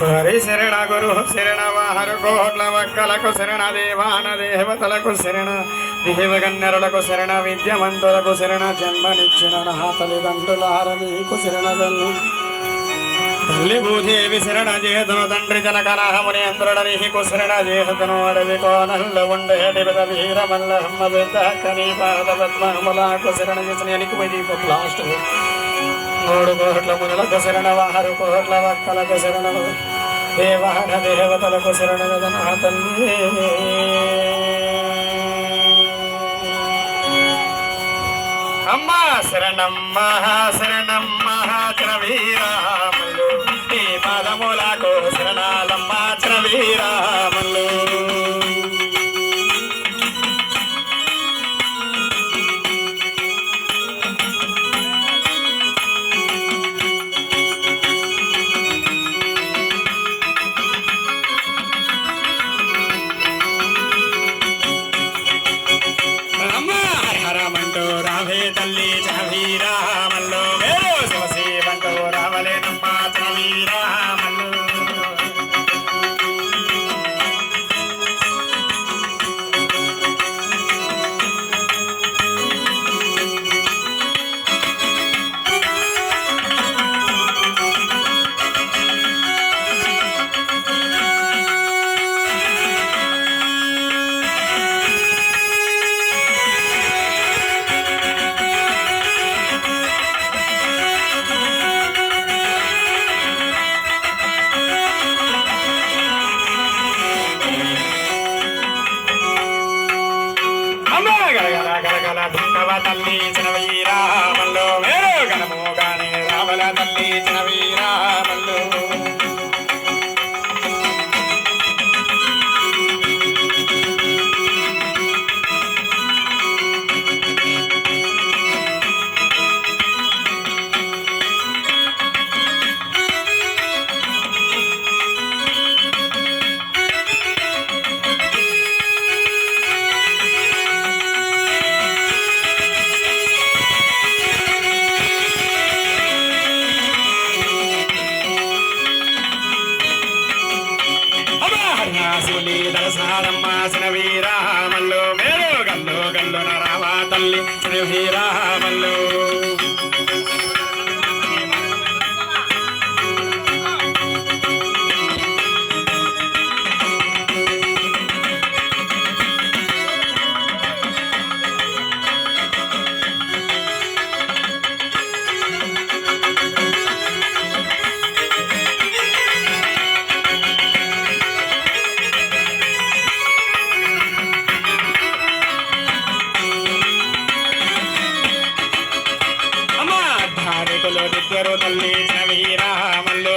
హరి శరణ గురు శరణ వాహరు కోట్ల వక్కలకు శరణ దేవాన దేవతలకు శరణ దేవగన్నరులకు శరణ విద్యమంతులకు శరణ జన్మనిచ్చిన నా తల్లిదండ్రుల మీకు శరణ తల్లి భూదేవి శరణ చేతును తండ్రి జనకనహముని అంధ్రుడనిహికు శరణ చేతును అడవి కోనల్ల ఉండేటి పెద వీరమల్ల హమ్మ పెద్ద పాద పద్మములకు శరణ చేసిన ఎనికి పోయి లాస్ట్. మూడు కోట్ల మునులకు శరణ వారు కోట్ల వక్కలకు శరణు. దేవాన దేవతలకు శరణ నా తల్లి. అమ్మ శరణమ్మ శరణమ్మ చరవీరాములు ఈ అమ్మ గలగల గలగల దుంగవ తల్లి చరవీరామల్లు వేరు తల్లి చరవీరామల్లు శివుని దరసారమ్మ వీరామల్లు. మేరు గల్లు గల్లు రావా తల్లి. శ్రీ వీరామల్లు. మల్లు నిద్దరు తల్లి నవీరా వీరామల్లు